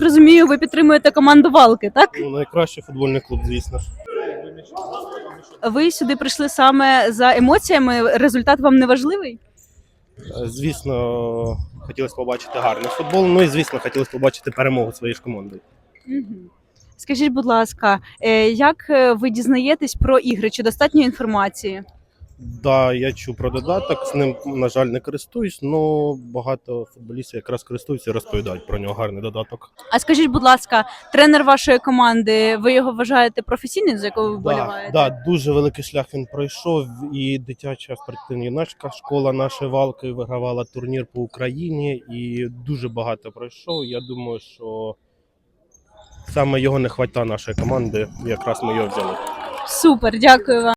розумію, ви підтримуєте команду Валки, так? Ну, найкращий футбольний клуб, звісно ж. Ви сюди прийшли саме за емоціями. Результат вам не важливий? Е, Звісно, хотілося побачити гарний футбол. Ну і звісно, хотілося побачити перемогу своєї ж команди. Скажіть, будь ласка, е, як е, ви дізнаєтесь про ігри? Чи достатньо інформації? Да, я чув про додаток, з ним, на жаль, не користуюсь, але багато футболістів якраз користуються і розповідають про нього гарний додаток. А скажіть, будь ласка, тренер вашої команди, ви його вважаєте професійним, за якого ви Да, вболіваєте? да, дуже великий шлях він пройшов. І дитяча спортивна школа нашої валки вигравала турнір по Україні і дуже багато пройшов. Я думаю, що саме його не вистачає нашої команди. Якраз ми його взяли. Супер, дякую вам.